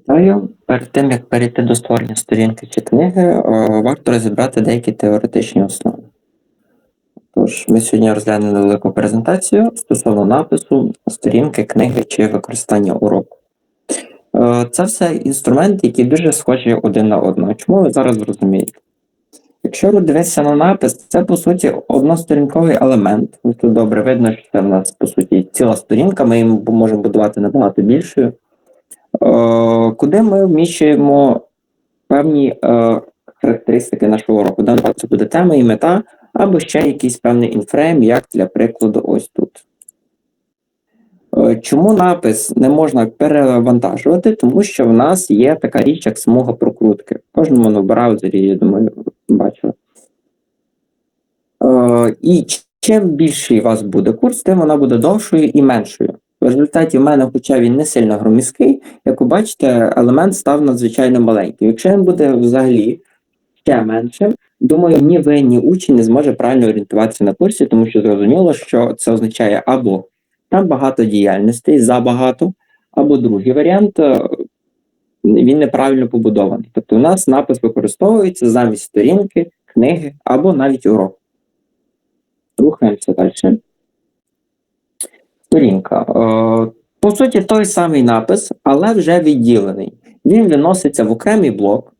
Вітаю. Перед тим як перейти до створення сторінки чи книги, е, варто розібрати деякі теоретичні основи. Тож, ми сьогодні розглянули невелику презентацію стосовно напису, сторінки, книги чи використання уроку. Е, Це все інструменти, які дуже схожі один на одного. Чому ви зараз зрозумієте? Якщо ви дивитися на напис, це по суті односторінковий елемент. Тут добре видно, що це в нас по суті ціла сторінка, ми їм можемо будувати набагато більшою. Е, куди ми вміщуємо певні е, характеристики нашого уроку. Даний це буде тема і мета, або ще якийсь певний інфрейм, як для прикладу, ось тут. Е, Чому напис не можна перевантажувати? Тому що в нас є така річ, як смуга прокрутки. В кожному на браузері, я думаю, бачили. І чим більший у вас буде курс, тим вона буде довшою і меншою. В результаті в мене, хоча він не сильно громіський, як ви бачите, елемент став надзвичайно маленький. Якщо він буде взагалі ще меншим, думаю, ні ви, ні учень не зможе правильно орієнтуватися на курсі, тому що зрозуміло, що це означає або там багато діяльностей, забагато, або другий варіант е, він неправильно побудований. Тобто у нас напис використовується замість сторінки, книги або навіть уроку. Рухаємося далі. Сторінка. Е, По суті, той самий напис, але вже відділений. Він виноситься в окремий блок,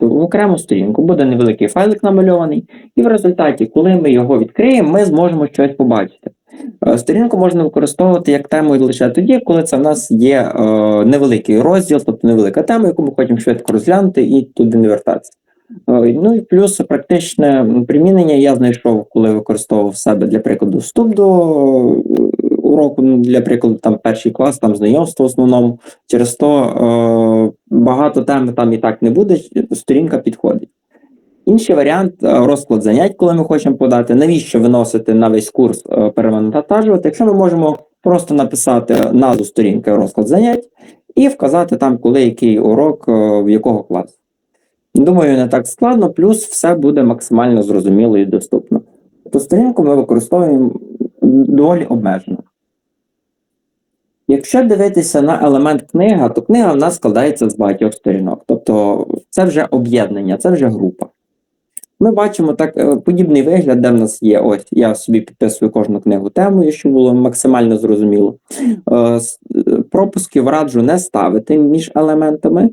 в окрему сторінку, буде невеликий файлик намальований, і в результаті, коли ми його відкриємо, ми зможемо щось побачити. Е, Сторінку можна використовувати як тему лише тоді, коли це в нас є е, невеликий розділ, тобто невелика тема, яку ми хочемо швидко розглянути і туди не вертатися. Ну і плюс практичне примінення я знайшов, коли використовував себе для прикладу вступ до уроку, ну, для прикладу, там перший клас, там знайомство в основному. Через то е, багато тем там і так не буде, сторінка підходить. Інший варіант е, розклад занять, коли ми хочемо подати, навіщо виносити на весь курс е, перевантажувати, якщо ми можемо просто написати назву сторінки розклад занять і вказати там, коли який урок, е, в якого класу. Думаю, не так складно, плюс все буде максимально зрозуміло і доступно. Тобто сторінку ми використовуємо доволі обмежено. Якщо дивитися на елемент книга, то книга в нас складається з багатьох сторінок. Тобто це вже об'єднання, це вже група. Ми бачимо так е, подібний вигляд, де в нас є. Ось я собі підписую кожну книгу темою, щоб було максимально зрозуміло. Е, е, Пропусків раджу не ставити між елементами.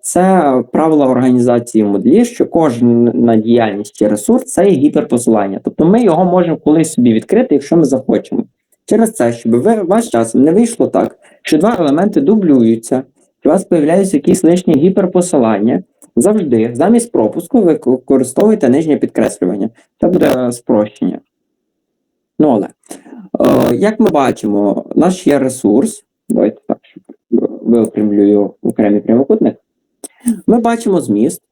Це правила організації модлі, що кожна діяльність чи ресурс це є гіперпосилання. Тобто ми його можемо колись собі відкрити, якщо ми захочемо. Через це, щоб ви ваш часом не вийшло так, що два елементи дублюються, у вас з'являються якісь лишні гіперпосилання. Завжди, замість пропуску, ви використовуєте нижнє підкреслювання. Це буде спрощення. Ну, але, е, як ми бачимо, наш є ресурс. Давайте так, виокремлюю окремий прямокутник. Ми бачимо зміст.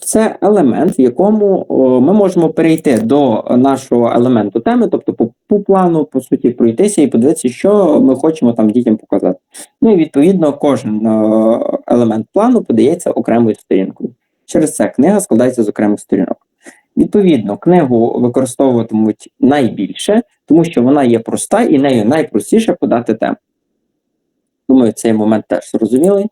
Це елемент, в якому ми можемо перейти до нашого елементу теми, тобто по, по плану, по суті, пройтися і подивитися, що ми хочемо там дітям показати. Ну і відповідно кожен елемент плану подається окремою сторінкою. Через це книга складається з окремих сторінок. Відповідно, книгу використовуватимуть найбільше, тому що вона є проста і нею найпростіше подати тему. Думаю, цей момент теж зрозумілий.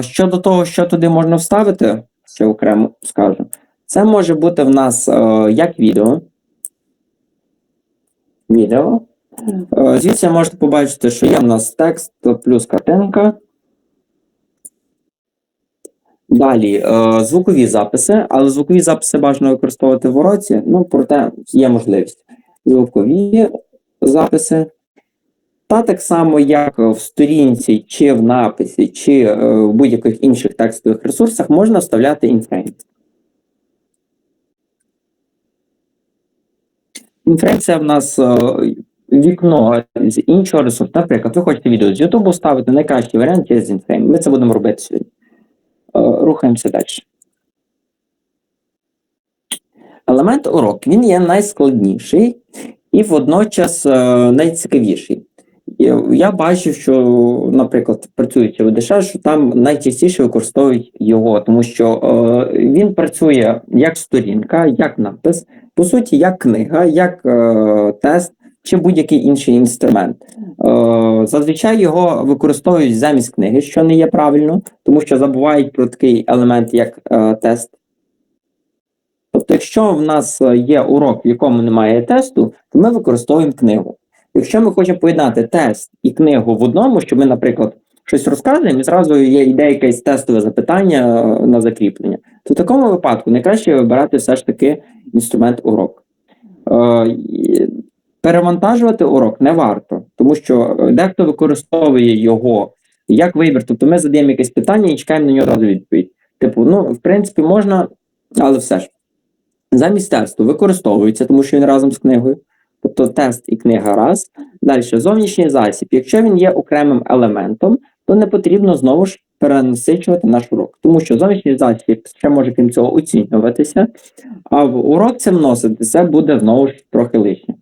Щодо того, що туди можна вставити, ще окремо скажу. Це може бути в нас е, як відео. Відео. Е, Звідси можете побачити, що є в нас текст плюс картинка. Далі е, звукові записи, але звукові записи бажано використовувати в уроці, ну, проте є можливість. Звукові записи. Та так само, як в сторінці, чи в написі, чи е, в будь-яких інших текстових ресурсах, можна вставляти. Інфрейм це в нас е, вікно з іншого ресурсу. Наприклад, ви хочете відео з YouTube ставити найкращий варіант через інфрейм. Ми це будемо робити сьогодні. Е, Рухаємося далі. Елемент урок він є найскладніший і водночас найцікавіший. Я- бачу, що, наприклад, працюючи в ДШ, що там найчастіше використовують його, тому що е, він працює як сторінка, як напис, по суті, як книга, як е, тест. чи будь-який інший інструмент. Е, зазвичай його використовують замість книги, що не є правильно, тому що забувають про такий елемент, як е, тест. Тобто, якщо в нас є урок, в якому немає тесту, то ми використовуємо книгу. Якщо ми хочемо поєднати тест і книгу в одному, що ми, наприклад, щось розказуємо, і зразу є йде якесь тестове запитання е, на закріплення, то в такому випадку найкраще вибирати все ж таки інструмент урок. Е, Перевантажувати урок не варто, тому що е, дехто використовує його як вибір. Тобто ми задаємо якесь питання і чекаємо на нього одразу відповідь. Типу, ну, в принципі, можна, але все ж. Замість тесту використовується, тому що він разом з книгою. Тобто тест і книга раз. Далі зовнішній засіб. Якщо він є окремим елементом, то не потрібно знову ж перенасичувати наш урок. Тому що зовнішній засіб ще може крім цього оцінюватися, а в урок це вносити це буде знову ж трохи лишнє.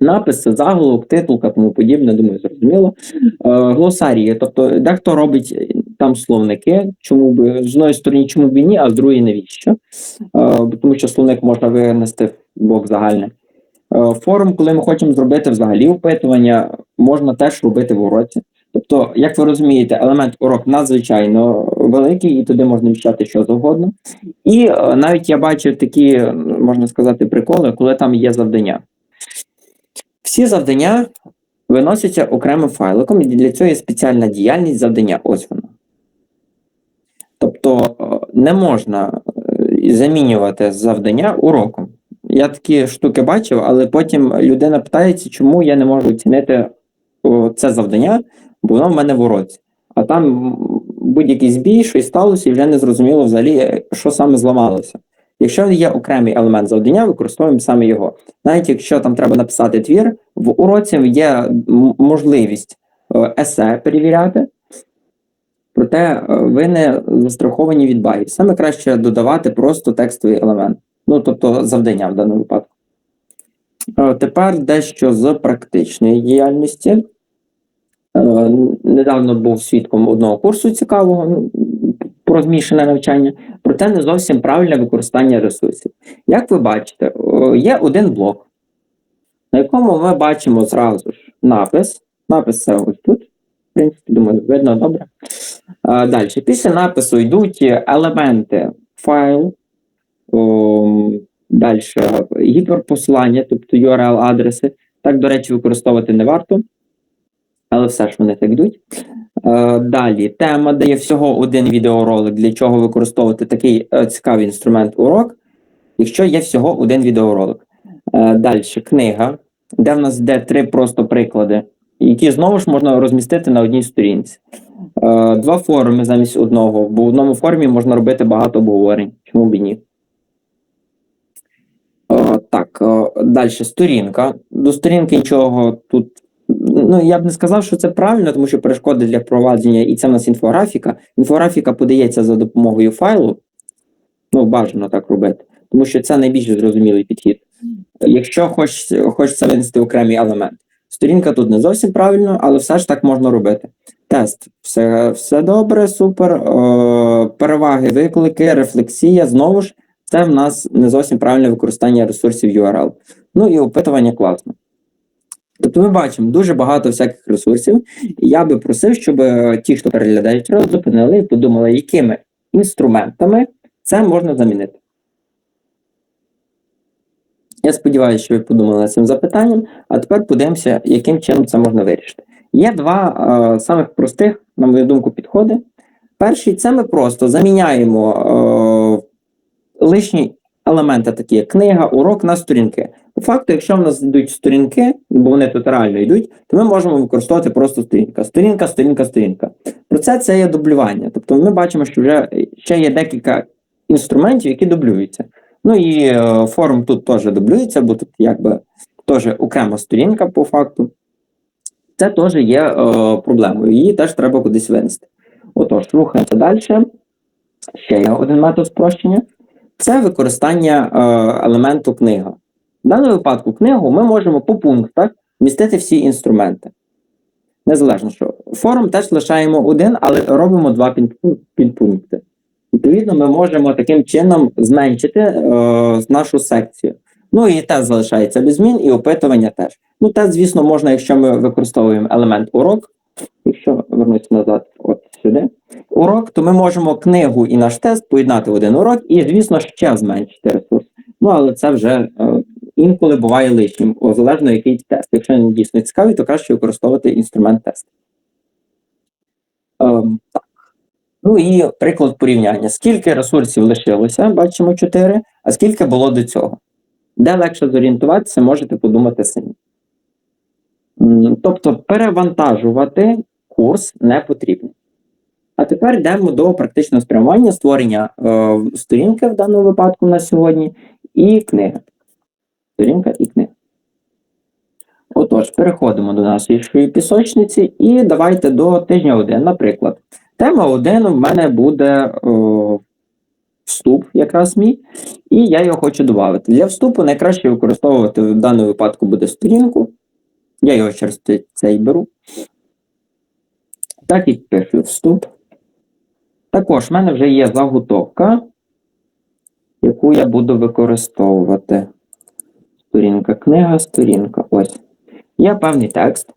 Написи, заголовок, титулка, тому подібне, думаю, зрозуміло. Е, глосарії, тобто дехто робить там словники, чому би з одної сторони, чому б і ні, а з другої навіщо? Е, тому що словник можна винести в бок загальний. Е, форум, коли ми хочемо зробити взагалі опитування, можна теж робити в уроці. Тобто, як ви розумієте, елемент урок надзвичайно великий, і туди можна вміщати що завгодно. І е, навіть я бачив такі, можна сказати, приколи, коли там є завдання. Всі завдання виносяться окремим файликом, і для цього є спеціальна діяльність завдання. Ось вона. Тобто е, не можна замінювати завдання уроком. Я такі штуки бачив, але потім людина питається, чому я не можу оцінити це завдання, бо воно в мене в уроці. А там будь-який збій, що і сталося, і вже не зрозуміло взагалі, що саме зламалося. Якщо є окремий елемент завдання, використовуємо саме його. Навіть якщо там треба написати твір, в уроці є можливість е, есе перевіряти, проте е, ви не застраховані від багів. Саме краще додавати просто текстовий елемент, ну тобто завдання в даному випадку. Е, Тепер дещо з практичної діяльності. Е, Недавно був свідком одного курсу цікавого ну, про змішане навчання, проте не зовсім правильне використання ресурсів. Як ви бачите, е, є один блок, на якому ми бачимо зразу ж напис. Напис це ось тут. В принципі, думаю, видно добре. Далі, після напису йдуть елементи файл, далі гіперпосилання, тобто URL-адреси. Так, до речі, використовувати не варто, але все ж вони так йдуть. Е, Далі тема дає всього один відеоролик, для чого використовувати такий е, цікавий інструмент урок, якщо є всього один відеоролик. Е, Далі книга, де в нас йде три просто приклади, які знову ж можна розмістити на одній сторінці. Два форуми замість одного, бо в одному форумі можна робити багато обговорень, чому б і ні. Е, далі сторінка. До сторінки нічого тут. Ну, я б не сказав, що це правильно, тому що перешкоди для впровадження, і це в нас інфографіка. Інфографіка подається за допомогою файлу. Ну, бажано так робити, тому що це найбільш зрозумілий підхід. Якщо хоч, хочеться винести окремий елемент. Сторінка тут не зовсім правильно, але все ж так можна робити. Тест. Все, все добре, супер. О, переваги, виклики, рефлексія. Знову ж, це в нас не зовсім правильне використання ресурсів URL. Ну і опитування класно. Тобто ми бачимо дуже багато всяких ресурсів, і я би просив, щоб е, ті, хто переглядають ролик, зупинили і подумали, якими інструментами це можна замінити. Я сподіваюся, що ви подумали над цим запитанням, а тепер подивимося, яким чином це можна вирішити. Є два е, самих простих, на мою думку, підходи. Перший це ми просто заміняємо е, лишні елементи, такі як книга, урок на сторінки. По факту, якщо в нас йдуть сторінки, бо вони тут реально йдуть, то ми можемо використовувати просто сторінка. Сторінка, сторінка, сторінка. Про це є дублювання. Тобто ми бачимо, що вже ще є декілька інструментів, які дублюються. Ну і е, форум тут теж дублюється, бо тут якби теж окрема сторінка по факту. Це теж є е, проблемою. Її теж треба кудись винести. Отож, рухаємося далі. Ще є один метод спрощення. Це використання е, елементу книга. В даному випадку книгу ми можемо по пунктах вмістити всі інструменти. Незалежно що. Форум теж лишаємо один, але робимо два підпункти. Відповідно, ми можемо таким чином зменшити е, нашу секцію. Ну і тест залишається без змін, і опитування теж. Ну, тест, звісно, можна, якщо ми використовуємо елемент урок. Якщо вернутися назад, от сюди. Урок, то ми можемо книгу і наш тест поєднати в один урок, і, звісно, ще зменшити ресурс. Ну, але це вже е, інколи буває лишнім, залежно який тест. Якщо він дійсно цікавий, то краще використовувати інструмент тест. Ем, так. Ну і приклад порівняння. Скільки ресурсів лишилося, бачимо 4, а скільки було до цього. Де легше зорієнтуватися, можете подумати самі. Тобто перевантажувати курс не потрібно. А тепер йдемо до практичного спрямування створення е, сторінки в даному випадку на сьогодні і книги. Сторінка і книга. Отож, переходимо до нашої пісочниці і давайте до тижня 1. Наприклад, тема 1 в мене буде о, вступ, якраз мій, і я його хочу додати. Для вступу найкраще використовувати в даному випадку буде сторінку. Я його через цей беру. Так і пишу вступ. Також в мене вже є заготовка, яку я буду використовувати. Сторінка, книга, сторінка. Ось. Є певний текст.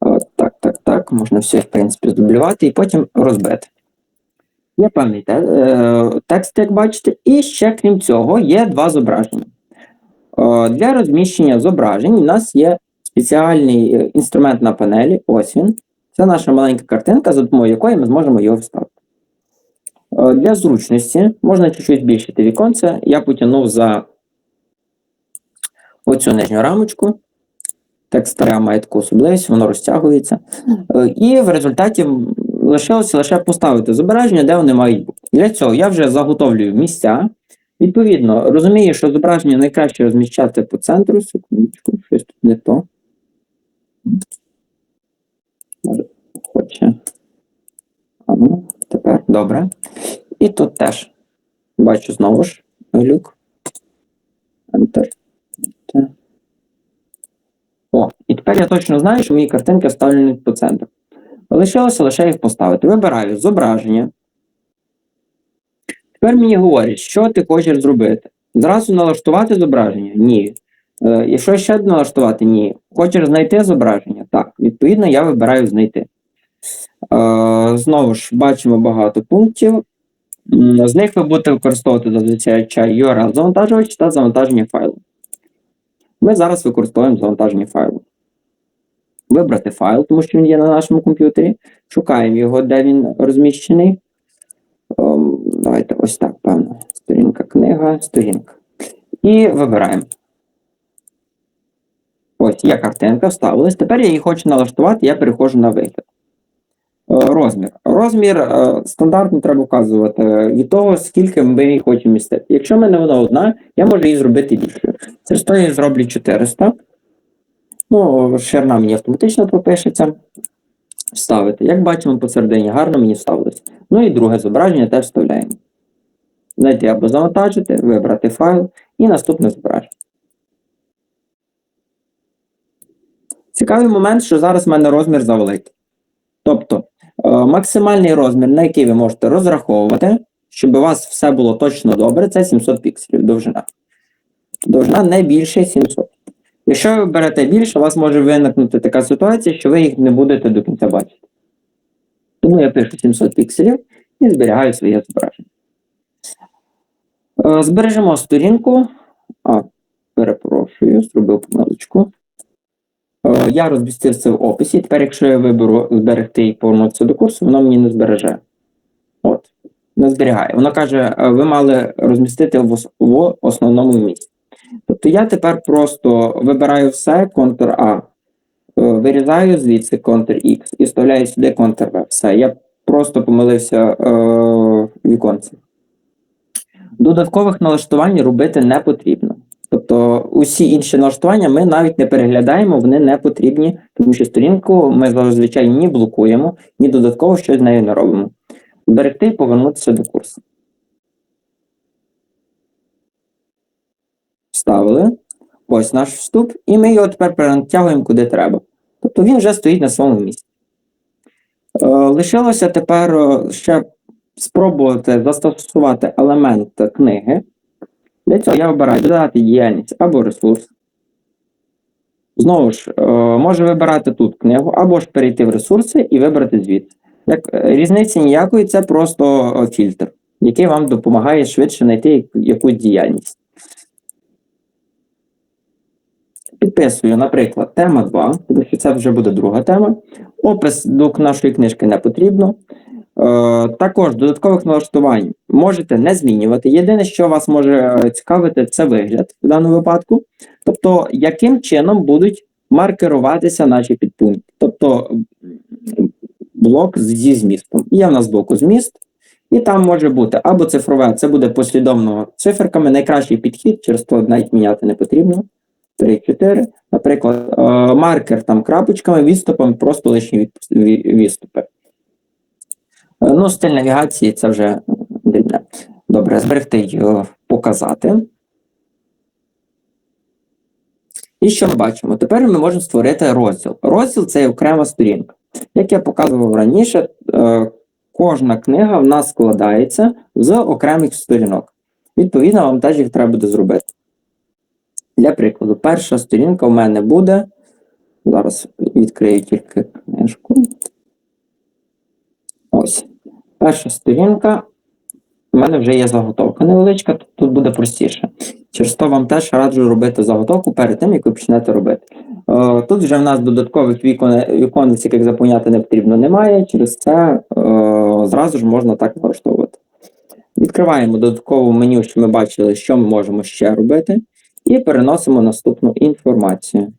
От, так, так, так. Можна все, в принципі, здублювати і потім розбити. Є певний те, е, текст, як бачите, і ще, крім цього, є два зображення. Е, для розміщення зображень у нас є спеціальний е, інструмент на панелі. Ось він. Це наша маленька картинка, за допомогою якої ми зможемо його вставити. Е, Для зручності можна чуть-чуть збільшити віконце. Я потягнув за оцю нижню рамочку. Текст старе має таку особливість, воно розтягується. Е, І в результаті лишилося лише поставити зображення, де вони мають бути. Для цього я вже заготовлюю місця. Відповідно, розумію, що зображення найкраще розміщати по центру. Секундочку, щось тут не то. Може, хоче. А ну, тепер добре. І тут теж бачу знову ж глюк. Enter. Enter. О, і тепер я точно знаю, що мої картинки вставлені по центру. Лишилося лише їх поставити. Вибираю зображення. Тепер мені говорять, що ти хочеш зробити. Зразу налаштувати зображення? Ні. Е, якщо ще налаштувати, ні. Хочеш знайти зображення? Так. Відповідно, я вибираю знайти. Е, знову ж бачимо багато пунктів. З них ви будете використовувати зазвичай URL завантажувач та завантаження файлу. Ми зараз використовуємо завантаження файлу. Вибрати файл, тому що він є на нашому комп'ютері. Шукаємо його, де він розміщений. Ем, Давайте ось так, певно. Сторінка, книга, сторінка. І вибираємо. Ось є картинка, вставилась. Тепер я її хочу налаштувати, я переходжу на вигляд. Е, Розмір. Розмір е, стандартно треба вказувати е, від того, скільки ми її хочемо містити. Якщо в мене вона одна, я можу її зробити більшою. Через то я зроблю 400. Ну, ширина мені автоматично пропишеться. Вставити. Як бачимо посередині, гарно мені вставилось. Ну і друге зображення теж вставляємо. Знайти або завантажити, вибрати файл і наступне зображення. Цікавий момент, що зараз в мене розмір завеликий. Тобто е, максимальний розмір, на який ви можете розраховувати, щоб у вас все було точно добре, це 700 пікселів довжина. Довжина не більше 700. Якщо ви берете більше, у вас може виникнути така ситуація, що ви їх не будете до кінця бачити. Тому я пишу 700 пікселів і зберігаю своє зображення. Е, Збережемо сторінку. А, перепрошую, зробив помилочку. Е, Я розмістив це в описі. Тепер, якщо я виберу зберегти і повернутися до курсу, воно мені не збереже. От, не зберігає. Воно каже, е, ви мали розмістити в, ос- в основному місці. Тобто я тепер просто вибираю все, Ctrl-A, е, вирізаю звідси Ctrl-X і вставляю сюди Ctrl-V. Все, я просто помилився в віконці. Додаткових налаштувань робити не потрібно. Тобто усі інші налаштування ми навіть не переглядаємо, вони не потрібні, тому що сторінку ми зазвичай ні блокуємо, ні додатково щось з нею не робимо. Зберегти і повернутися до курсу. Вставили. Ось наш вступ, і ми його тепер перетягуємо куди треба. Тобто він вже стоїть на своєму місці. Е, лишилося тепер е, ще спробувати застосувати елемент книги. Для цього я обираю додати діяльність або ресурс. Знову ж, е, можу вибирати тут книгу, або ж перейти в ресурси і вибрати звідси. Як е, різниці ніякої, це просто е, фільтр, який вам допомагає швидше знайти якусь діяльність. Підписую, наприклад, тема 2, тому що це вже буде друга тема. Опис до нашої книжки не потрібно. Е, також додаткових налаштувань можете не змінювати. Єдине, що вас може е, цікавити, це вигляд в даному випадку. Тобто, яким чином будуть маркеруватися наші підпункти. Тобто блок зі змістом. Є в нас боку зміст, і там може бути або цифрове, це буде послідовно циферками. Найкращий підхід, через то навіть міняти не потрібно. 3, 4. Наприклад, е, маркер там крапочками, відступом, просто лишні відступи. Ну, стиль навігації це вже дрібне. Добре, зберегти й показати. І що ми бачимо? Тепер ми можемо створити розділ. Розділ це окрема сторінка. Як я показував раніше, е, кожна книга в нас складається з окремих сторінок. Відповідно, вам теж їх треба буде зробити. Для прикладу, перша сторінка у мене буде. Зараз відкрию тільки книжку. Ось. Перша сторінка. У мене вже є заготовка невеличка, тут- буде простіше. Через то вам теж раджу робити заготовку перед тим, як ви почнете робити. Е, тут вже в нас додаткових вікон, віконець, яких заповняти не потрібно, немає. Через це е, зразу ж можна так налаштовувати. Відкриваємо додаткове меню, що ми бачили, що ми можемо ще робити, і переносимо наступну інформацію.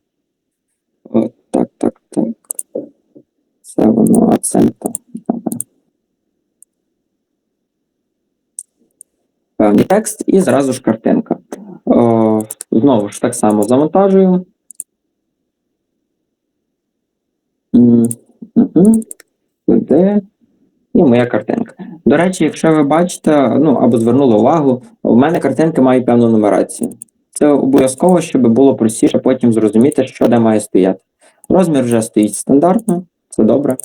О, так, так, так. Це воно акцента. Добре. Певний текст і зразу ж картинка. О, знову ж так само завантажую. Сюди. І моя картинка. До речі, якщо ви бачите, ну або звернули увагу, у мене картинки мають певну нумерацію. Це обов'язково, щоб було простіше потім зрозуміти, що де має стояти. Розмір вже стоїть стандартно, це добре.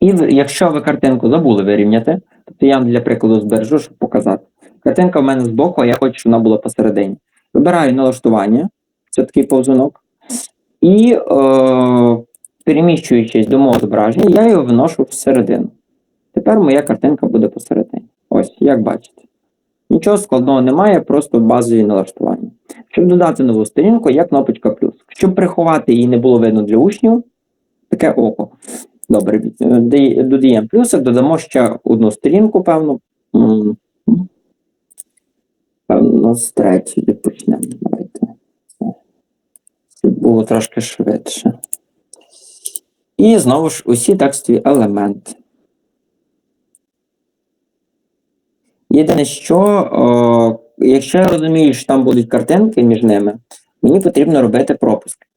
І якщо ви картинку забули вирівняти, тобто я для прикладу збережу, щоб показати. Картинка в мене збоку, а я хочу, щоб вона була посередині. Вибираю налаштування, це такий повзунок. І е, переміщуючись до мого зображення, я його виношу всередину. Тепер моя картинка буде посередині. Ось, як бачите. Нічого складного немає, просто базові налаштування. Щоб додати нову сторінку, є кнопочка плюс. Щоб приховати її не було видно для учнів, таке око. Добре, додаємо плюсик, додамо ще одну сторінку, м. Певно, з третьої почнемо. Давайте. Це- було трошки швидше. І знову ж усі текстові елементи. Єдине, що, о, якщо я розумію, що там будуть картинки між ними, мені потрібно робити пропуск.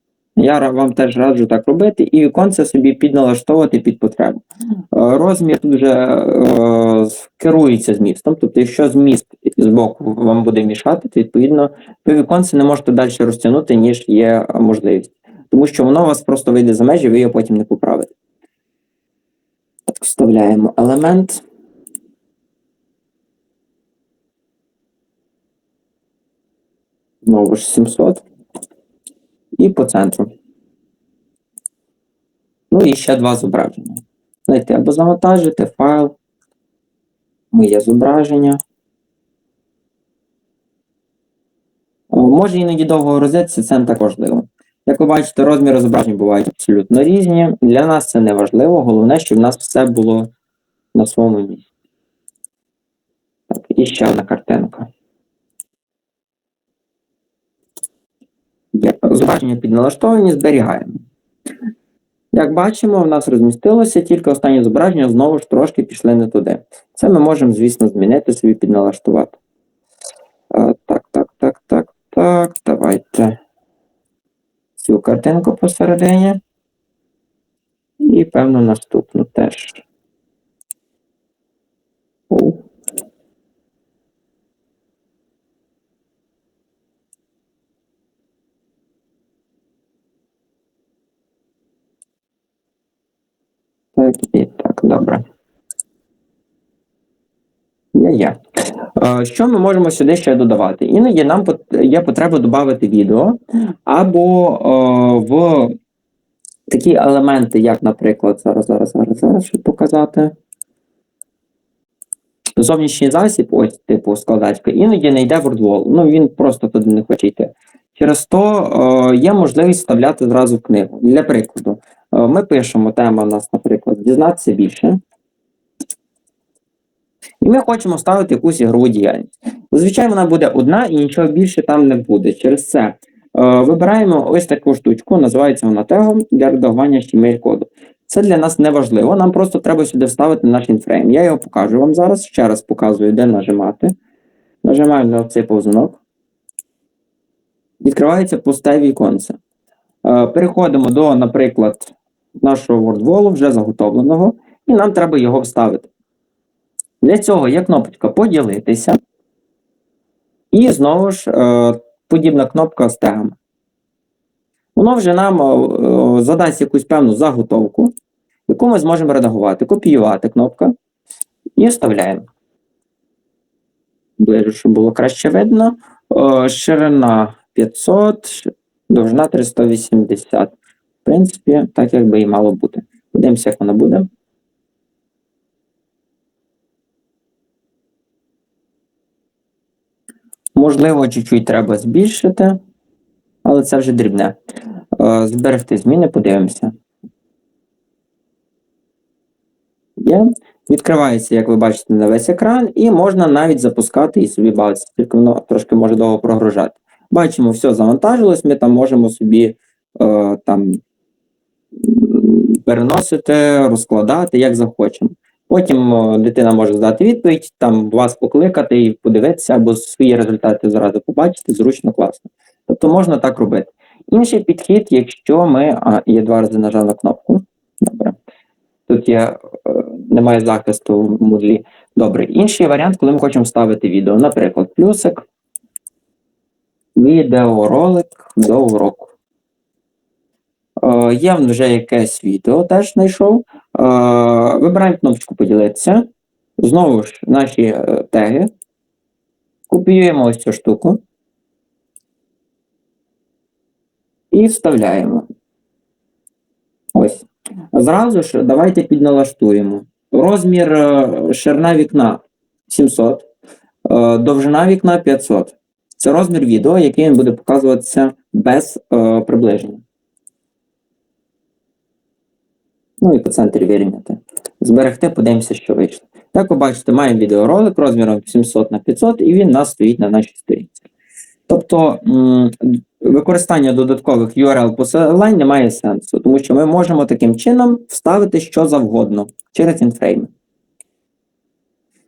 Я вам теж раджу так робити, і віконце собі підналаштовувати під потребу. Е, Розмір тут вже е, керується змістом. Тобто, якщо зміст з боку вам буде мішати, то відповідно ви віконце не можете далі розтягнути, ніж є можливість. Тому що воно у вас просто вийде за межі, ви його потім не поправите. Так, вставляємо елемент. Знову ж 700. І по центру. Ну і ще два зображення. Знайти або завантажити файл. Моє зображення. Може іноді довго грузитися, це не так важливо. Як ви бачите, розміри зображень бувають абсолютно різні. Для нас це не важливо. Головне, щоб в нас все було на своєму місці. Так, і ще одна картинка. Є зображення під зберігаємо. Як бачимо, в нас розмістилося, тільки останні зображення знову ж трошки пішли не туди. Це ми можемо, звісно, змінити собі підналаштувати. Е, Так, так, так, так, так. Давайте цю картинку посередині. І, певно, наступну теж. О. Так, і так, добре. Є, є. Е, Що ми можемо сюди ще додавати? Іноді нам є потреба додати відео або е, в такі елементи, як, наприклад, зараз, зараз, зараз, зараз, щоб показати. Зовнішній засіб, ось типу складачка, іноді не йде в WordWall. Ну він просто туди не хоче йти. Через то е, є можливість вставляти зразу книгу. Для прикладу, е, ми пишемо тема у нас, наприклад, дізнатися більше. І ми хочемо вставити якусь ігрову діяльність. Зазвичай вона буде одна і нічого більше там не буде. Через це е, вибираємо ось таку штучку, називається вона тегом для редагування HTML коду. Це для нас не важливо, нам просто треба сюди вставити наш інфрейм. Я його покажу вам зараз. Ще раз показую, де нажимати. Нажимаємо на цей повзунок. Відкривається пусте віконце. Е, Переходимо до, наприклад, нашого WordWall вже заготовленого, і нам треба його вставити. Для цього є кнопочка поділитися. І знову ж е, подібна кнопка з тегами. Воно вже нам е, задасть якусь певну заготовку, яку ми зможемо редагувати. Копіювати кнопка і вставляємо. Ближу, щоб було краще видно. Ширина 500, ш- довжина 380. В принципі, так як би і мало бути. Подивимося, як воно буде. Можливо, чуть-чуть треба збільшити, але це вже дрібне. Е, Зберегти зміни, подивимося. Є. Відкривається, як ви бачите, на весь екран, і можна навіть запускати і собі бавитися, тільки воно трошки може довго прогружати. Бачимо, все завантажилось, ми там можемо собі е, там переносити, розкладати, як захочемо. Потім е, дитина може здати відповідь, там вас покликати і подивитися, або свої результати зразу побачити, зручно, класно. Тобто можна так робити. Інший підхід, якщо ми. А, я два рази нажав на кнопку. Добре. Тут є, е, немає захисту в Moodle. Добре. Інший варіант, коли ми хочемо ставити відео, наприклад, плюсик, відеоролик до уроку. Е, є вже якесь відео, теж знайшов. Е, вибираємо кнопочку поділитися. Знову ж наші е, теги. Копіюємо ось цю штуку. І вставляємо. Ось. Зразу ж давайте підналаштуємо. Розмір е, ширина вікна 700, е, довжина вікна 500. Це розмір відео, який він буде показуватися без е, приближення. Ну і по центрі вирівняти. Зберегти, подивимося, що вийшло. Як ви бачите, маємо відеоролик розміром 700 на 500, і він у нас стоїть на нашій сторінці. Тобто використання додаткових URL посилань не має сенсу, тому що ми можемо таким чином вставити що завгодно через інфрейми.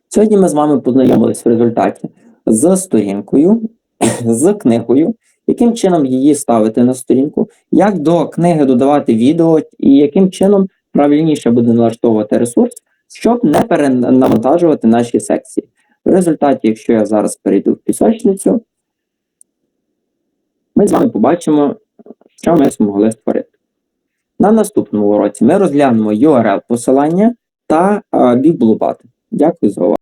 Сьогодні ми з вами познайомились в результаті з сторінкою, з книгою, яким чином її ставити на сторінку, як до книги додавати відео, і яким чином правильніше буде налаштовувати ресурс, щоб не перенавантажувати наші секції. В результаті, якщо я зараз перейду в пісочницю, ми з вами побачимо, що ми змогли створити. На наступному уроці ми розглянемо URL посилання та біблубати. Дякую за увагу.